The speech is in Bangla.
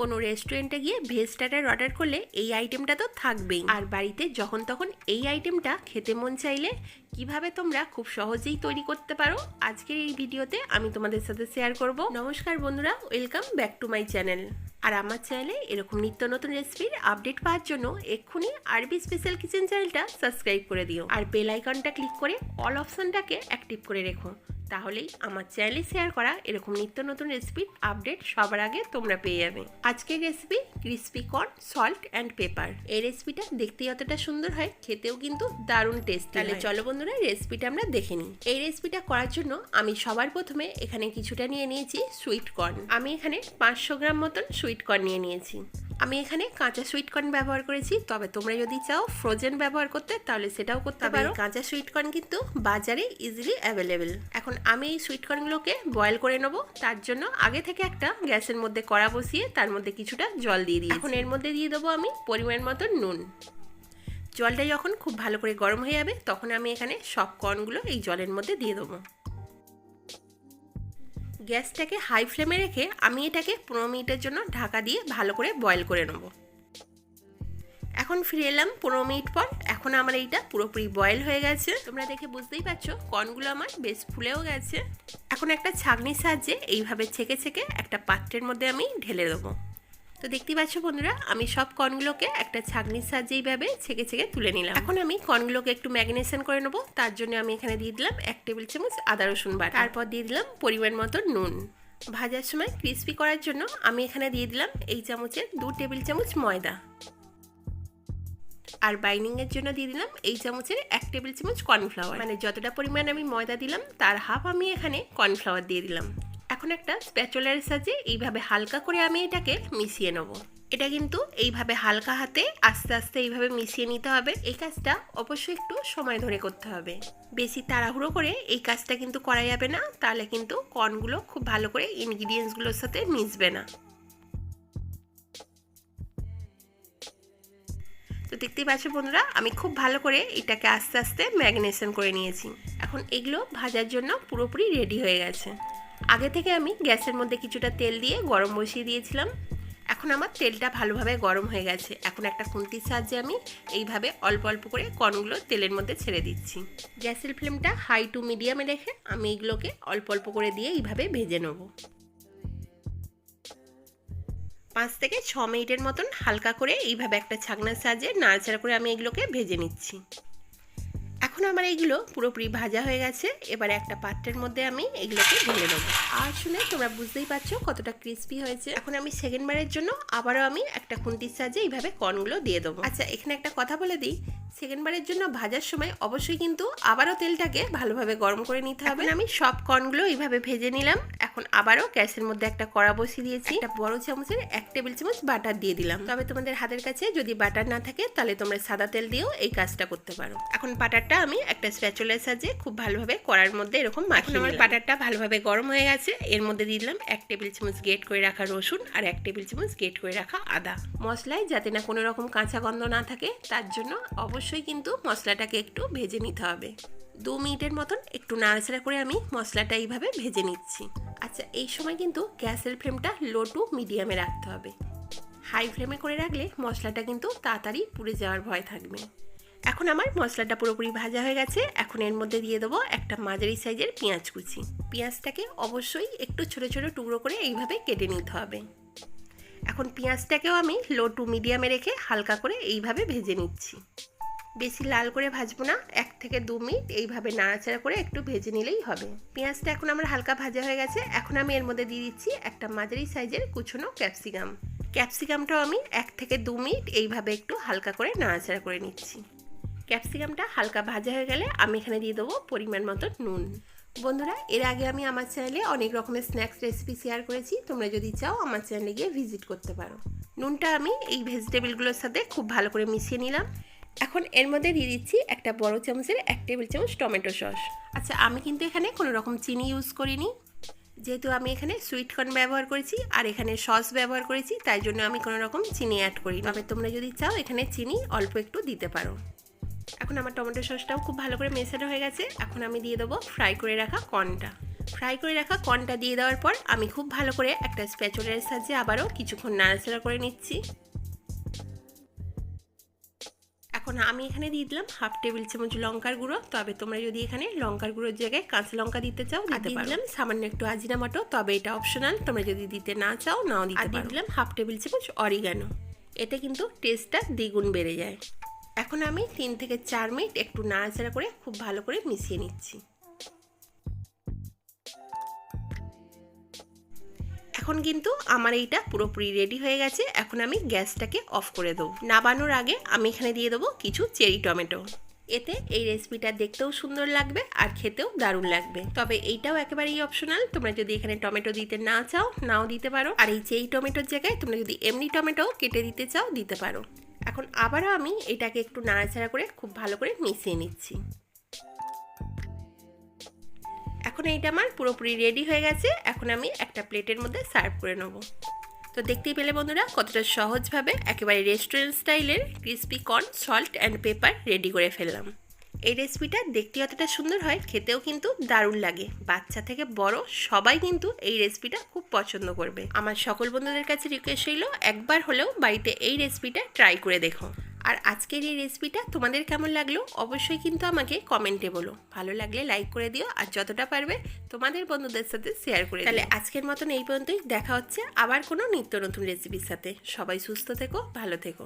কোনো রেস্টুরেন্টে গিয়ে ভেজ স্টার্টার অর্ডার করলে এই আইটেমটা তো থাকবেই। আর বাড়িতে যখন তখন এই আইটেমটা খেতে মন চাইলে কীভাবে তোমরা খুব সহজেই তৈরি করতে পারো, আজকের এই ভিডিওতে আমি তোমাদের সাথে শেয়ার করব। নমস্কার বন্ধুরা welcome back to my channel আর আমার চ্যানেলে এরকম নিত্য নতুন রেসিপির আপডেট পাওয়ার জন্য এক্ষুনি আরবি স্পেশাল কিচেন চ্যানেলটা সাবস্ক্রাইব করে দিও। আর বেল আইকনটা ক্লিক করে অল অপশনটাকে অ্যাক্টিভ করে রেখো। তাহলেই আমার চ্যানেলে শেয়ার করা এরকম নিত্য নতুন রেসিপির আপডেট সবার আগে তোমরা পেয়ে যাবে। আজকের recipe crispy corn salt and pepper এই রেসিপিটা দেখতে যতটা সুন্দর হয় খেতেও কিন্তু দারুণ টেস্ট তাহলে চলো বন্ধুরা রেসিপিটা আমরা দেখে নিই। এই রেসিপিটা করার জন্য আমি সবার প্রথমে এখানে কিছুটা নিয়ে নিয়েছি সুইট কর্ন আমি এখানে পাঁচশো গ্রাম মতন সুইট কর্ন নিয়ে নিয়েছি। আমি এখানে কাঁচা সুইট কর্ন ব্যবহার করেছি। তবে তোমরা যদি চাও ফ্রোজেন ব্যবহার করতে তাহলে সেটাও করতে পারো। কাঁচা সুইট কর্ন কিন্তু বাজারে ইজিলি অ্যাভেলেবেল এখন আমি এই সুইট কর্নগুলোকে বয়েল করে নেব। তার জন্য আগে থেকে একটা গ্যাসের মধ্যে কড়া বসিয়ে তার মধ্যে কিছুটা জল দিয়ে দিই এখন এর মধ্যে দিয়ে দেবো আমি পরিমাণ মতো নুন। জলটা যখন খুব ভালো করে গরম হয়ে যাবে তখন আমি এখানে সব কর্নগুলো এই জলের মধ্যে দিয়ে দেবো। গ্যাসটাকে হাই ফ্লেমে রেখে আমি এটাকে পনেরো মিনিটের জন্য ঢাকা দিয়ে ভালো করে বয়েল করে নেব। এখন ফিরে এলাম পনেরো মিনিট পর। এখন আমার এইটা পুরোপুরি বয়েল হয়ে গেছে। তোমরা দেখে বুঝতেই পারছ, কর্নগুলো আমার বেশ ফুলেও গেছে। এখন একটা ছাগনির সাহায্যে এইভাবে ছেঁকে ছেঁকে একটা পাত্রের মধ্যে আমি ঢেলে দেবো। তো দেখতে পাচ্ছ বন্ধুরা, আমি সব কর্নগুলোকে একটা ছাগনির সাহায্যে এইভাবে ছেঁকে ছেঁকে তুলে নিলাম। এখন আমি কর্নগুলোকে একটু ম্যাগনেশন করে নেব, তার জন্য আমি এখানে দিয়ে দিলাম এক টেবিল চামচ আদা রসুন বাটা। তারপর দিয়ে দিলাম পরিমাণ মতো নুন। ভাজার সময় ক্রিস্পি করার জন্য আমি এখানে দিয়ে দিলাম এই চামচের দু টেবিল চামচ ময়দা। আর বাইন্ডিংয়ের জন্য দিয়ে দিলাম এই চামচের এক টেবিল চামচ কর্নফ্লাওয়ার মানে যতটা পরিমাণ আমি ময়দা দিলাম, তার হাফ আমি এখানে কর্নফ্লাওয়ার দিয়ে দিলাম। এখন একটা স্প্যাচুলার সাহায্যে এইভাবে হালকা করে আমি এটাকে মিশিয়ে নেব। এটা কিন্তু এইভাবে হালকা হাতে আস্তে আস্তে এইভাবে মিশিয়ে নিতে হবে। এই কাজটা অবশ্যই একটু সময় ধরে করতে হবে। বেশি তাড়াহুড়ো করে এই কাজটা কিন্তু করা যাবে না, তাহলে কিন্তু কর্নগুলো খুব ভালো করে ইনগ্রিডিয়েন্টসগুলোর সাথে মিশবে না। তো দেখতেই পাচ্ছ বন্ধুরা, আমি খুব ভালো করে এটাকে আস্তে আস্তে ম্যাগনেশন করে নিয়েছি। এখন এগুলো ভাজার জন্য পুরোপুরি রেডি হয়ে গেছে। আগে থেকে আমি গ্যাসের মধ্যে কিছুটা তেল দিয়ে গরম বসিয়ে দিয়েছিলাম। এখন আমার তেলটা ভালোভাবে গরম হয়ে গেছে। এখন একটা খুন্তির সাহায্যে আমি এইভাবে অল্প অল্প করে কর্নগুলো তেলের মধ্যে ছেড়ে দিচ্ছি। গ্যাসের ফ্লেমটা হাই টু মিডিয়ামে রেখে আমি এইগুলোকে অল্প অল্প করে দিয়ে এইভাবে ভেজে নেব। পাঁচ থেকে ছ মিনিটের মতন হালকা করে এইভাবে একটা ছাকনার সাহায্যে নাড়াচাড়া করে আমি এগুলোকে ভেজে নিচ্ছি। এখন আমার এগুলো পুরোপুরি ভাজা হয়ে গেছে। এবারে একটা পাত্রের মধ্যে আমি এগুলোকে ঢেলে নেব। আর শুনে তোমরা বুঝতেই পারছ কতটা ক্রিস্পি হয়েছে। এখন আমি সেকেন্ডবারের জন্য আবারও আমি একটা খুন্তির সাহায্যে এইভাবে কর্নগুলো দিয়ে দেবো। আচ্ছা এখানে একটা কথা বলে দিই। সেকেন্ডবারের জন্য ভাজার সময় অবশ্যই কিন্তু আবারও তেলটাকে ভালোভাবে গরম করে নিতে হবে। আমি সব কর্নগুলো এইভাবে ভেজে নিলাম। এখন আবারও গ্যাসের মধ্যে একটা কড়া বসিয়ে দিয়েছি। একটা বড় চামচের এক টেবিল চামচ বাটার দিয়ে দিলাম। তবে তোমাদের হাতের কাছে যদি বাটার না থাকে তাহলে তোমরা সাদা তেল দিয়েও এই কাজটা করতে পারো। এখন বাটারটা আমি একটা স্প্যাচুলার সাহায্যে খুব ভালোভাবে কড়ার মধ্যে এরকম মাখিয়ে আমার বাটারটা ভালোভাবে গরম হয়ে গেছে। এর মধ্যে দিয়ে দিলাম এক টেবিল চামচ গেট করে রাখা রসুন আর এক টেবিল চামচ গেট করে রাখা আদা। মশলায় যাতে না কোনো রকম কাঁচা গন্ধ না থাকে তার জন্য অবশ্যই কিন্তু মশলাটাকে একটু ভেজে নিতে হবে। দু মিনিটের মতন একটু নাড়াচাড়া করে আমি মশলাটা এইভাবে ভেজে নিচ্ছি। আচ্ছা এই সময় কিন্তু গ্যাসের ফ্লেমটা লো টু মিডিয়ামে রাখতে হবে। হাই ফ্লেমে করে রাখলে মশলাটা কিন্তু তাড়াতাড়ি পুড়ে যাওয়ার ভয় থাকবে। এখন আমার মশলাটা পুরোপুরি ভাজা হয়ে গেছে। এখন এর মধ্যে দিয়ে দেবো একটা মাঝারি সাইজের পেঁয়াজ কুচি। পেঁয়াজটাকে অবশ্যই একটু ছোটো ছোটো টুকরো করে এইভাবে কেটে নিতে হবে। এখন পেঁয়াজটাকেও আমি লো টু মিডিয়ামে রেখে হালকা করে এইভাবে ভেজে নিচ্ছি। বেশি লাল করে ভাজবো না, এক থেকে দু মিনিট এইভাবে নাড়াচাড়া করে একটু ভেজে নিলেই হবে। পেঁয়াজটা এখন আমার হালকা ভাজা হয়ে গেছে, এখন আমি এর মধ্যে দিয়ে দিচ্ছি একটা মাঝারি সাইজের কুচনো ক্যাপসিকাম। ক্যাপসিকামটাও আমি এক থেকে দু মিনিট এইভাবে একটু হালকা করে নাড়াচাড়া করে নিচ্ছি। ক্যাপসিকামটা হালকা ভাজা হয়ে গেলে আমি এখানে দিয়ে দেবো পরিমাণ মতো নুন। বন্ধুরা, এর আগে আমি আমার চ্যানেলে অনেক রকমের স্ন্যাক্স রেসিপি শেয়ার করেছি, তোমরা যদি চাও আমার চ্যানেলে গিয়ে ভিজিট করতে পারো। নুনটা আমি এই ভেজিটেবলগুলোর সাথে খুব ভালো করে মিশিয়ে নিলাম। এখন এর মধ্যে দিয়ে দিচ্ছি একটা বড় চামচের এক টেবিল চামচ টমেটো সস। আচ্ছা আমি কিন্তু এখানে কোনো রকম চিনি ইউজ করিনি। যেহেতু আমি এখানে সুইট কর্ন ব্যবহার করেছি আর এখানে সস ব্যবহার করেছি, তাই জন্য আমি কোনো রকম চিনি অ্যাড করি তবে তোমরা যদি চাও, এখানে চিনি অল্প একটু দিতে পারো। এখন আমার টমেটো সসটাও খুব ভালো করে মেশানো হয়ে গেছে। এখন আমি দিয়ে দেবো ফ্রাই করে রাখা কর্নটা ফ্রাই করে রাখা কর্নটা দিয়ে দেওয়ার পর আমি খুব ভালো করে একটা স্প্যাচুলার সাহায্যে আবারও কিছুক্ষণ নাড়াচাড়া করে নিচ্ছি। এখন আমি এখানে দিয়ে দিলাম হাফ টেবিল চামচ লঙ্কার গুঁড়ো। তবে তোমরা যদি এখানে লঙ্কার গুঁড়োর জায়গায় কাঁচা লঙ্কা দিতে চাও দিতে দিলাম সামান্য একটু আজিনামাটো তবে এটা অপশনাল তোমরা যদি দিতে না চাও নাও দিতে পারো। দিলাম হাফ টেবিল চামচ অরিগানো এতে কিন্তু টেস্টটা দ্বিগুণ বেড়ে যায়। এখন আমি তিন থেকে চার মিনিট একটু নাড়াচাড়া করে খুব ভালো করে মিশিয়ে নিচ্ছি। এখন কিন্তু আমার এইটা পুরোপুরি রেডি হয়ে গেছে। এখন আমি গ্যাসটাকে অফ করে দেবো। নাবানোর আগে আমি এখানে দিয়ে দেবো কিছু চেরি টমেটো। এতে এই রেসিপিটা দেখতেও সুন্দর লাগবে আর খেতেও দারুণ লাগবে। তবে এইটাও একেবারেই অপশনাল তোমরা যদি এখানে টমেটো দিতে না চাও, নাও দিতে পারো। আর এই চেরি টমেটোর জায়গায় তোমরা যদি এমনি টমেটো কেটে দিতে চাও, দিতে পারো। এখন আবারও আমি এটাকে একটু নাড়াচাড়া করে খুব ভালো করে মিশিয়ে নিচ্ছি। এখন এইটা আমার পুরোপুরি রেডি হয়ে গেছে। এখন আমি একটা প্লেটের মধ্যে সার্ভ করে নেব। তো দেখতেই পেলে বন্ধুরা, কতটা সহজভাবে একেবারে রেস্টুরেন্ট স্টাইলের crispy corn salt and pepper ready করে ফেললাম। এই রেসিপিটা দেখতে যতটা সুন্দর হয়, খেতেও কিন্তু দারুণ লাগে। বাচ্চা থেকে বড় সবাই কিন্তু এই রেসিপিটা খুব পছন্দ করবে। আমার সকল বন্ধুদের কাছে রিকোয়েস্ট হইল একবার হলেও বাড়িতে এই রেসিপিটা ট্রাই করে দেখো। আর আজকের এই রেসিপিটা তোমাদের কেমন লাগল? অবশ্যই কিন্তু আমাকে কমেন্টে বলো। ভালো লাগলে লাইক করে দিও আর যতটা পারবে তোমাদের বন্ধুদের সাথে শেয়ার করে তাহলে আজকের মতন এই পর্যন্তই। দেখা হচ্ছে আবার কোনো নিত্য নতুন রেসিপির সাথে। সবাই সুস্থ থেকো ভালো থেকো।